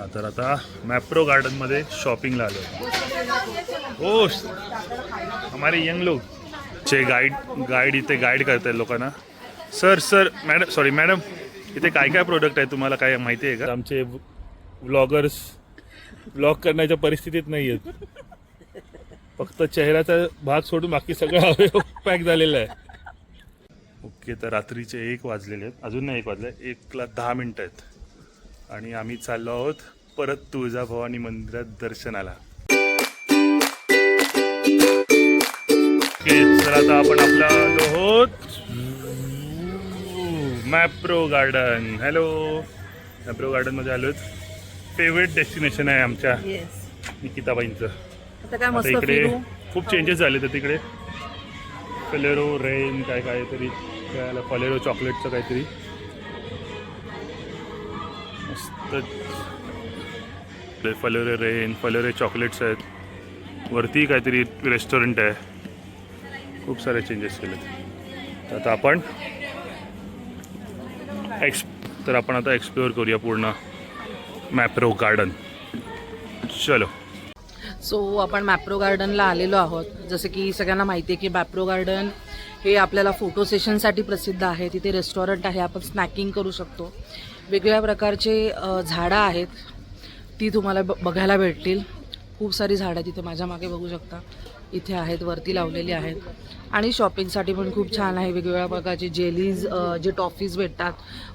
चला तर आता मॅप्रो गार्डनमध्ये शॉपिंगला आलो हो हमारे यंग लोक चे गाईड गाईड इथे गाईड करत आहेत लोकांना. Sir sir madam sorry madam इथे काय काय प्रोडक्ट आहे तुम्हाला काय माहिती आहे का? आमचे व्लॉगर्स व्लॉग करण्याच्या परिस्थितीत नाही आहेत फक्त चेहऱ्याचा भाग सोडून बाकी सगळं अवयव पॅक झालेलं आहे. ओके तर रात्रीचे एक वाजलेले आहेत. अजून नाही एक वाजले एकला दहा मिनटं आहेत. आणि आम्ही चाललो आहोत परत तुळजाभवानी मंदिरात दर्शनाला. तर आता आपण आपला आलो आहोत. मॅप्रो गार्डन हॅलो मॅप्रो गार्डनमध्ये आलो फेवरेट डेस्टिनेशन आहे आमच्या. निकिताबाईंचं. इकडे खूप चेंजेस झाले तर तिकडे फलेरो रेन काय काय तरी काय आलं फलेरो चॉकलेटचं काहीतरी. मस्त. फलोरे रेन फलोरे चॉकलेट्स आहेत. वरती काहीतरी रेस्टॉरंट आहे. खूप सारे चेंजेस केलेत. तर आता आपण एक्स तर आपण आता एक्सप्लोअर करूया पूर्ण मॅप्रो गार्डन चलो. सो आपण मॅप्रो गार्डनला आलेलो आहोत. जसं की सगळ्यांना माहिती आहे की मॅप्रो गार्डन हे आपल्याला फोटो सेशनसाठी प्रसिद्ध आहे. तिथे रेस्टॉरंट आहे. आपण स्नॅकिंग करू शकतो. वेगवेगळ्या प्रकारचे झाडं आहेत. ती तुम्हाला ब- बघायला भेटतील. खूप सारी झाडं तिथे माझ्या मागे बघू शकता. इथे आहेत वरती लावलेली आहेत. आणि शॉपिंगसाठी पण खूप छान आहे. वेगवेगळ्या प्रकारचे जेलीज जे टॉफीज भेटतात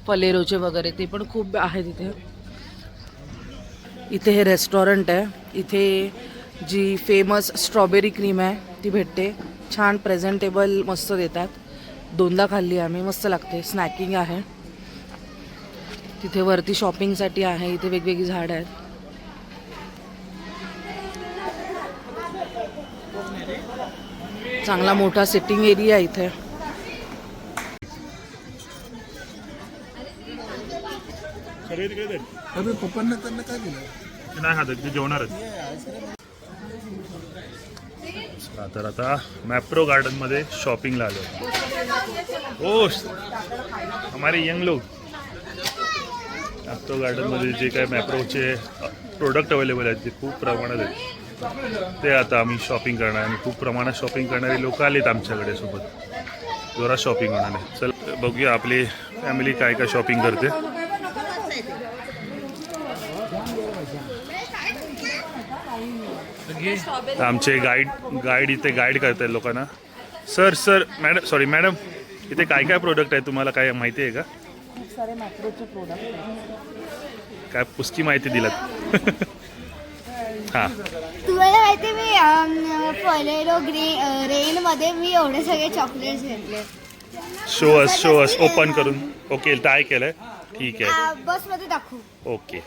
फलेरोचे वगैरे ते पण खूप आहेत इथे. इथे हे रेस्टॉरंट आहे. इथे जी फेमस स्ट्रॉबेरी क्रीम आहे ती भेटते. छान प्रेझेंटेबल मस्त देतात. दोनदा खाल्ली आम्ही. मस्त लागते. स्नॅकिंग आहे. तिथे वरती शॉपिंगसाठी आहे इथे वेगवेगळी झाडं आहेत. चांगला मोठा सिटिंग एरिया इथे. पप्पांना त्यांना काय दिलं नाही ते जेवणारच तर आता मॅप्रो गार्डनमध्ये शॉपिंगला आलो हो हमारे यंग लोक ॲप्टो गार्डनमध्ये जे काय मॅप्रोचे प्रोडक्ट अवेलेबल आहेत ते खूप प्रमाणात आहेत ते आता आम्ही शॉपिंग करणार आणि खूप प्रमाणात शॉपिंग करणारे लोक आलेत आमच्याकडे सोबत. जोरात शॉपिंग होणार आहे चल बघूया आपली फॅमिली काय काय शॉपिंग करते. आमचे गाईड गाईड इथे गाईड करतायत लोकांना. Sir sir madam sorry madam इथे काय काय प्रोडक्ट आहे तुम्हाला काय माहिती आहे का? सारे मॅक्रोचे प्रोडक्ट काय पुस्ती माहिती दिलात? हां. तुम्हाला माहिती मी फलेरो ग्रे रेन मध्ये मी एवढे सगळे चॉकलेट्स घेतले. शोअस शोअस ओपन करून. ओके ट्राय केलंय. ठीक आहे. बसमध्ये दाखवू. ओके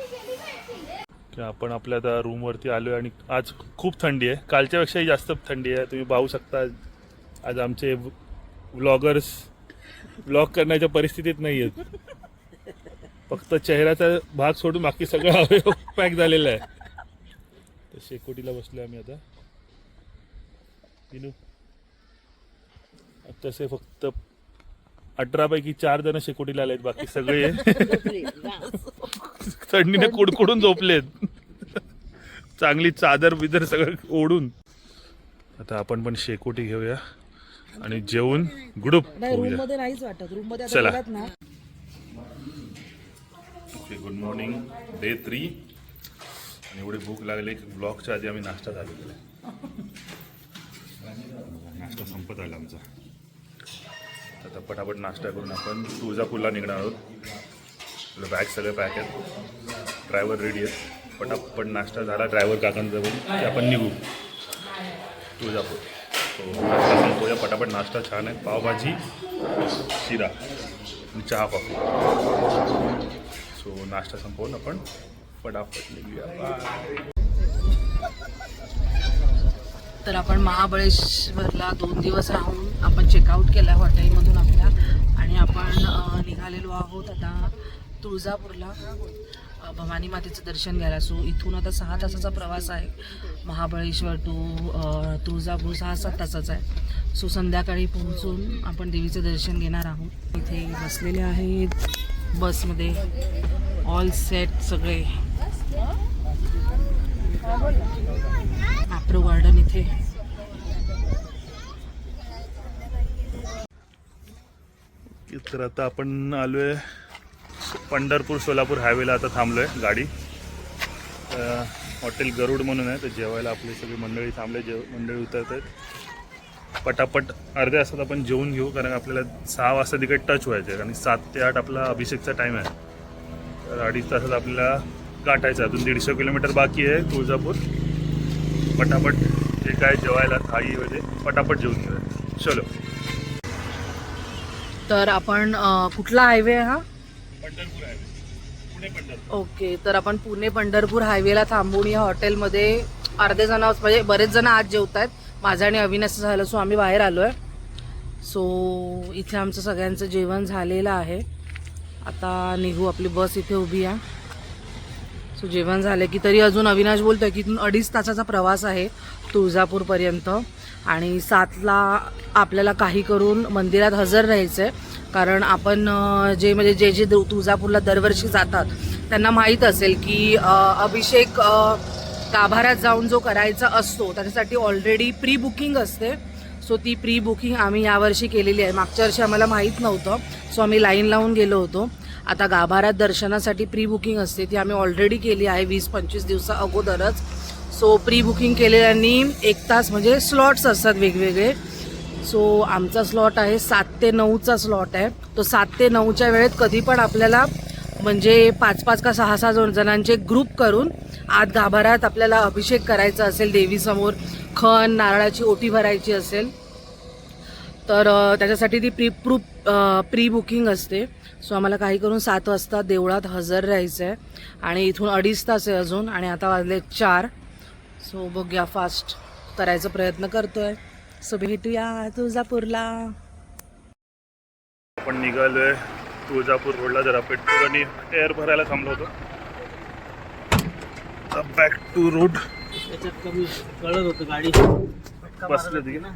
आपण आपल्या आता रूमवरती आलो आणि आज खूप थंडी आहे. कालच्यापेक्षाही जास्त थंडी आहे. तुम्ही पाहू शकता आज आमचे व्लॉगर्स व्लॉग करण्याच्या परिस्थितीत नाही आहेत फक्त चेहऱ्याचा भाग सोडून बाकी सगळं अवयव पॅक झालेलं आहे. तर शेकोटीला बसलो आम्ही आता. विनू. तसे फक्त अठरापैकी चार जण शेकोटीला आलेत बाकी सगळे थंडीने कुडकुडून झोपलेत. चांगली चादर बिदर सगळं ओढून. आता आपण पण शेकोटी घेऊया आणि जेवून गुडूप नाही रूम होऊया मध्ये नाहीच वाटत. रूममध्ये आता चला. Okay good morning day three आणि एवढी भूक लागली की ब्लॉगच्या आधी आम्ही नाश्ता झालेला नाश्ता संपत आला आमचा. आता पटापट नाश्ता करून आपण तुळजापूरला निघणार आहोत. आपलं बॅग सगळे पॅक आहेत. ड्रायव्हर रेडी आहेत. पटापट नाश्ता झाला ड्रायव्हर काकांजवळ. की आपण निघू. तुळजापूर. तो नाश्ता पटापट नाश्ता छान आहे. पावभाजी शिरा आणि चहा कॉफी सो नाश्ता संपवून आपण फटाफट निघूया. तर आपण महाबळेश्वरला दोन दिवस राहून आपण चेकआउट केला हॉटेलमधून आपल्या आणि आपण निघालेलो आहोत आता तुळजापूरला. भवानी मातेचं दर्शन घ्यायला. सो इथून आता सहा तासाचा प्रवास आहे. महाबळेश्वर टू तुळजापूर सहा सात तासाचा आहे. सो संध्याकाळी पोहोचून आपण देवीचं दर्शन घेणार आहोत. इथे बसलेले आहेत. बसमध्ये. ऑल सेट सगळे. ॲप्रो गार्डन इथे. तर आता आपण आलो आहे पंढरपूर सोलापूर हायवेला आता थांबलो आहे गाडी हॉटेल गरुड म्हणून आहे तर जेवायला आपली सगळी मंडळी थांबले जेव मंडळी उतरत आहेत पटापट अर्ध्या तासात आपण जेवून घेऊ कारण आपल्याला सहा वाजता तिकडे टच व्हायचं आहे आणि सात ते आठ आपला अभिषेकचा टाईम आहे. तर अडीच तासात आपल्याला गाठायचं. अजून दीडशे किलोमीटर बाकी आहे तुळजापूर. पटापट जे काय जेवायला थाळी वगैरे पटापट जेवून घेऊया. चलो. तर आपण कुठला हायवे आहे हा? पंढरपूर आहे पुणे पंढरपूर. ओके तर आपण पुणे पंढरपूर हायवेला थांबून या हॉटेलमध्ये अर्धे जण म्हणजे बरेच जण आज जेवत आहेत माझं आणि अविनाश झालं सो आम्ही बाहेर आलो आहे सो इथे आमचं सगळ्यांचं जेवण झालेलं आहे. आता निघू आपली बस इथे उभी आहे. सो जेवण झालं की तरी अजून अविनाश बोलतो आहे की इथून अडीच तासाचा प्रवास आहे तुळजापूरपर्यंत. आणि सातला आपल्याला काही करून मंदिरात हजर राहायचं आहे कारण आपण जे म्हणजे जे जे दु- तुळजापूरला दरवर्षी जातात त्यांना माहीत असेल की अभिषेक गाभाऱ्यात जाऊन जो करायचा असतो त्याच्यासाठी ऑलरेडी प्री बुकिंग असते. सो ती प्री बुकिंग आम्ही यावर्षी केलेली आहे. मागच्या वर्षी आम्हाला माहीत नव्हतं. सो आम्ही लाईन लावून गेलो होतो. आता गाभाऱ्यात दर्शनासाठी प्री बुकिंग असते. ती आम्ही ऑलरेडी केली आहे वीस पंचवीस दिवसा अगोदरच. सो प्री बुकिंग केलेल्यांनी एक तास म्हणजे स्लॉट्स असतात वेगवेगळे. सो आमचा स्लॉट आहे सात ते नऊचा स्लॉट आहे. तो सात ते नऊच्या वेळेत कधी पण आपल्याला म्हणजे पाच पाच का सहा सहा जण जणांचे ग्रुप करून आत गाभाऱ्यात आपल्याला अभिषेक करायचा असेल देवीसमोर खण नारळाची ओटी भरायची असेल. तर त्याच्यासाठी ती प्री प्रूप प्री बुकिंग असते. सो आम्हाला काही करून सात वाजता देवळात हजर राहायचं आहे आणि इथून अडीच तास आहे अजून आणि आता वाजले चार. सो बघूया फास्ट करायचा प्रयत्न करतो आहे सो भेटूया तुळजापूरला. आपण आहे तुळजापूर रोडला जरा पेट्रोल आणि एअर भरायला थांबलो होतो. बॅक टू रोड त्याच्यात कमी कळत होतं गाडी. बसले होती ना?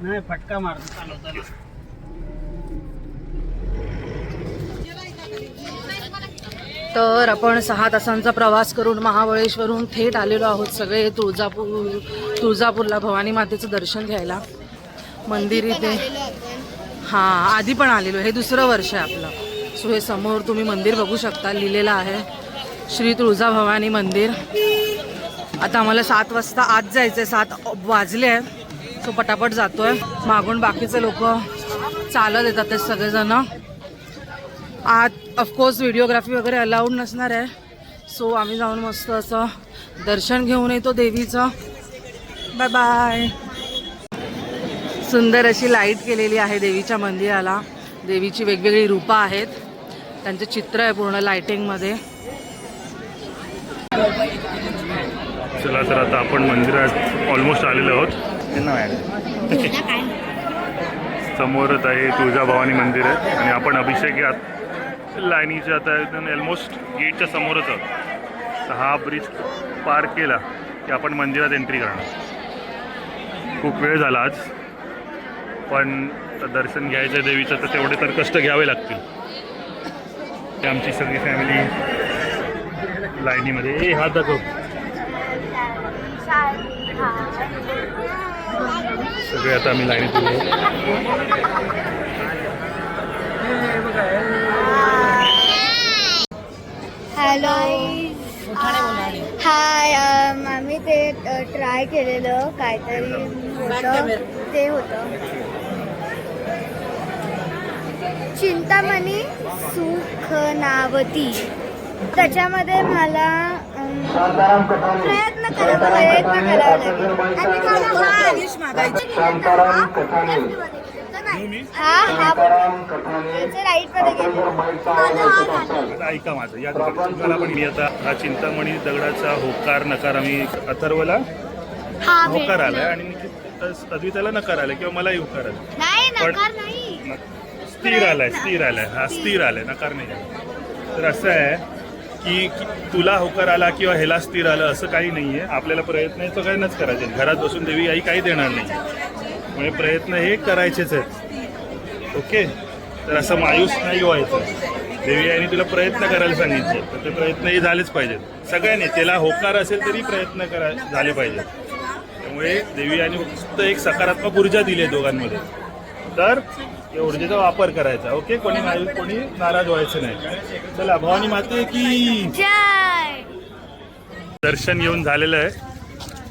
नाही फटका मारतो चालवताना तर आपण सहा तासांचा प्रवास करून महाबळेश्वरहून थेट आलेलो आहोत सगळे तुळजापूर तुळजापूरला भवानी मातेचं दर्शन घ्यायला. मंदिर इथे. हां आधी पण आलेलो हे दुसरं वर्ष आहे आपलं. सो हे समोर तुम्ही मंदिर बघू शकता. लिहिलेलं आहे. श्री तुळजाभवानी मंदिर. आता आम्हाला सात वाजता आत जायचं आहे सात वाजले आहेत. सो पटापट जातोय. मागून बाकीचे लोक चालत येतात ते सगळेजण. आत ऑफकोर्स व्हिडिओग्राफी वगैरे अलाउड नसणार आहे. सो आम्ही जाऊन मस्त असं दर्शन घेऊन येतो देवीचं. बाय बाय सुंदर अशी लाइट केलेली आहे देवीच्या मंदिराला. देवीची वेगवेगळी रूपं आहेत. त्यांचे चित्र आहे पूर्ण लाइटिंगमध्ये चला तर आता आपण मंदिरात ऑलमोस्ट आलेलो आहोत. समोरच आहे तुळजाभवानी मंदिर आहे. आणि आपण अभिषेक यात लाईनीच्या आता ऑलमोस्ट गेटच्या समोरच आहोत. तर हा ब्रिज पार केला की आपण मंदिरात एंट्री करणार. खूप वेळ झाला आज. पण दर्शन घ्यायचं देवीचं तर तेवढे तर कष्ट घ्यावे लागतील. आमची सगळी फॅमिली लाईनीमध्ये. ए हात दाखव. सगळे आता आम्ही लाईनीत. हॅलो. हाय आम्ही ते ट्राय केलेलं काहीतरी होतं. ते होतं. चिंतामणी सुखनावती. त्याच्यामध्ये मला प्रयत्न करा प्रयत्न करावा लागेल. हा हा? हा ऐका माझं. या तुम्हाला पण मी आता. हा चिंतामणी दगडाचा होकार नकार आम्ही अथर्वला हा होकार आलाय. आणि अद्विताला नकार आलाय किंवा मलाही होकार आलाय. नाही पण- नकार नाही. न- स्थिर आलाय स्थिर आलाय. हा स्थिर आलाय नकार नाही. तर असं आहे की तुला होकार आला किंवा ह्याला स्थिर आलं असं काही नाही आहे आपल्याला प्रयत्न हे सगळ्यांनाच करायचे. आहेत. घरात बसून देवी आई काही देणार नाही. म्हणजे प्रयत्न हे करायचेच आहेत. ओके? तर असं मायूस नाही व्हायचं. देवी आईने तुला प्रयत्न करायला सांगितले. तर ते प्रयत्न हे झालेच पाहिजेत. सगळ्यांनी त्याला होकार असेल तरी प्रयत्न करा झाले पाहिजेत. त्यामुळे त्यामुळे देवी आणि फक्त एक सकारात्मक ऊर्जा दिली आहे दोघांमध्ये. तर या ऊर्जेचा वापर करायचा ओके? कोणी नाही कोणी नाराज व्हायचं नाही. चला भवानी माते की जय! दर्शन घेऊन झालेलं आहे.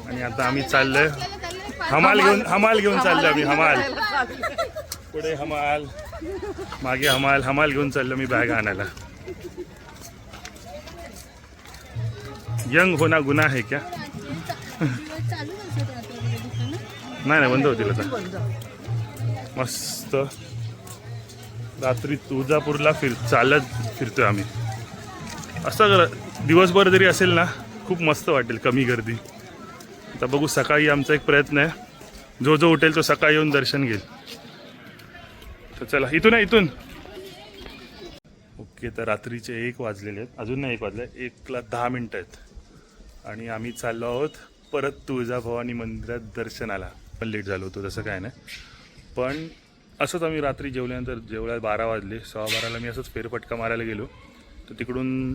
आणि आता आम्ही चाललोय. हमाल घेऊन हमाल घेऊन चाललोय आम्ही हमाल. पुढे हमाल मागे हमाल हमाल घेऊन चाललो मी बॅग आणायला. यंग होना गुन्हा आहे क्या? नाही नाही बंद होतील आता. मस्त. रात्री तुळजापूरला फिर चालत फिरतोय आम्ही. असं दिवसभर जरी असेल ना खूप मस्त वाटेल कमी गर्दी. आता बघू सकाळी आमचा एक प्रयत्न आहे. जो जो उठेल तो सकाळी येऊन दर्शन घेईल. तर चला इथून आहे इथून. ओके तर रात्रीचे एक वाजलेले आहेत. अजून नाही एक वाजले एकला दहा मिनटं आहेत. आणि आम्ही चाललो आहोत परत तुळजाभवानी मंदिरात दर्शनाला. पण लेट झालो होतो तसं काय नाही. पण असंच आम्ही रात्री जेवल्यानंतर जेवढ्या बारा वाजले सव्वा बाराला मी असंच फेरफटका मारायला गेलो. तर तिकडून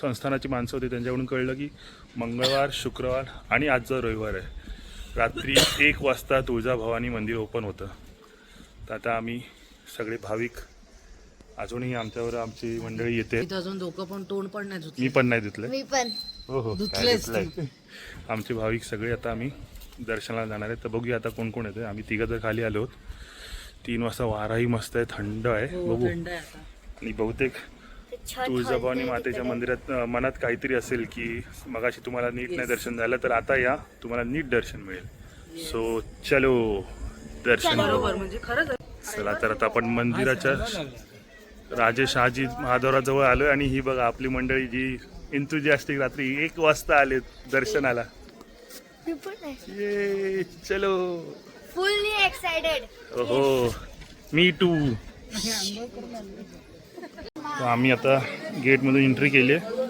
संस्थानाची माणसं होती त्यांच्याकडून कळलं की मंगळवार शुक्रवार आणि आजचा रविवार आहे. रात्री एक वाजता तुळजाभवानी मंदिर ओपन होतं. तर आता आम्ही सगळे भाविक अजूनही आमच्यावर आमची मंडळी येते. तिथं अजून डोकं पण तोंड पण नाही धुतलं. मी पण नाही धुतलं मी पण. हो हो काय धुतलंय. आमचे भाविक सगळे आता आम्ही दर्शनाला जाणार आहेत. तर बघूया आता कोण कोण येते आम्ही तिघं तर खाली आलो आहोत. तीन वाजता वाराही मस्त आहे थंड आहे. हो, बघू. थंड आहे आता. आणि बहुतेक तुळजाभवानी मातेच्या. मंदिरात मनात काहीतरी असेल की मगाशी तुम्हाला नीट नाही दर्शन झालं तर आता या तुम्हाला नीट दर्शन मिळेल. सो चलो दर्शन म्हणजे. चला तर आता आपण मंदिराच्या राजे शहाजी महादेवराजवळ आलोय आणि ही बघा आपली मंडळी जी इंतुजियास्टिक रात्री एक वाजता आले दर्शनाला. मी पण आहे. ये चलो. Fully excited. हो मी टू आम्ही आता गेटमधून एंट्री केली आहे.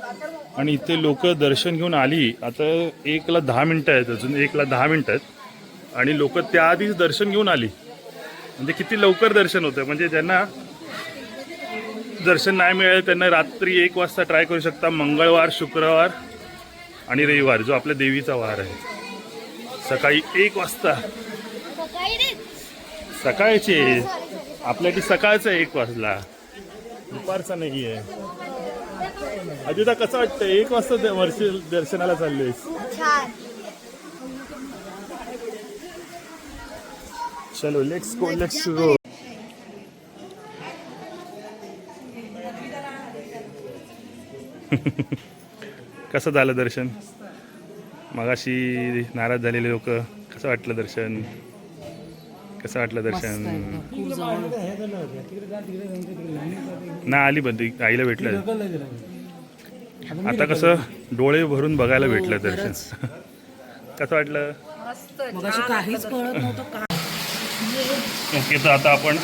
आणि इथे लोक दर्शन घेऊन आली. आता एकला दहा मिनटं आहेत अजून. एकला दहा मिनटं आहेत. आणि लोक त्याआधीच दर्शन घेऊन आली. म्हणजे किती लवकर दर्शन होतं. म्हणजे ज्यांना दर्शन नाही मिळेल त्यांना रात्री एक वाजता ट्राय करू शकता. मंगळवार शुक्रवार आणि रविवार जो आपल्या देवीचा वार आहे. सकाळी एक वाजता सकाळचे. आपल्या की सकाळचा एक वाजला. दुपारचा नाही आहे अजिता कसं वाटतं एक वाजता वर्ष दर्शनाला चाललेस. चलो लेट्स गो लेट्स गो कसं झालं दर्शन? मगाशी नाराज झालेले लोक. कसं वाटलं दर्शन? कसं वाटलं दर्शन? आहे एकदम. खूप जवळ. ना आली पण ती आईला भेटलं. आता कसं डोळे भरून बघायला भेटलं दर्शन. कसं वाटलं? मग काहीच कळत नव्हतं का? ओके तर आता आपण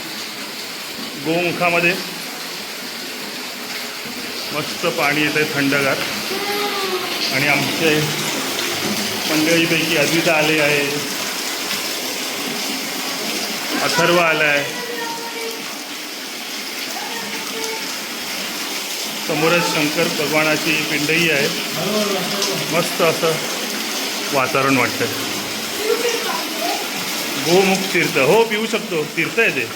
गोमुखामध्ये मस्त पाणी येत आहे थंडगार. आणि आमचे मंडळीपैकी अद्विता आले आहे. अथर्व आलाय. समोरच शंकर भगवानाची पिंडही आहे. मस्त असं वातावरण वाटतं गोमुख तीर्थ. हो पिऊ शकतो. तीर्थ आहे ते.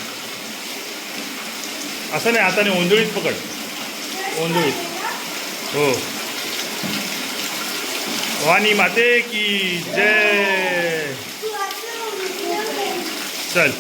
असं नाही हाताने ओंजळीत पकड. ओंजळीत हो. वाणी माते की जय. चल.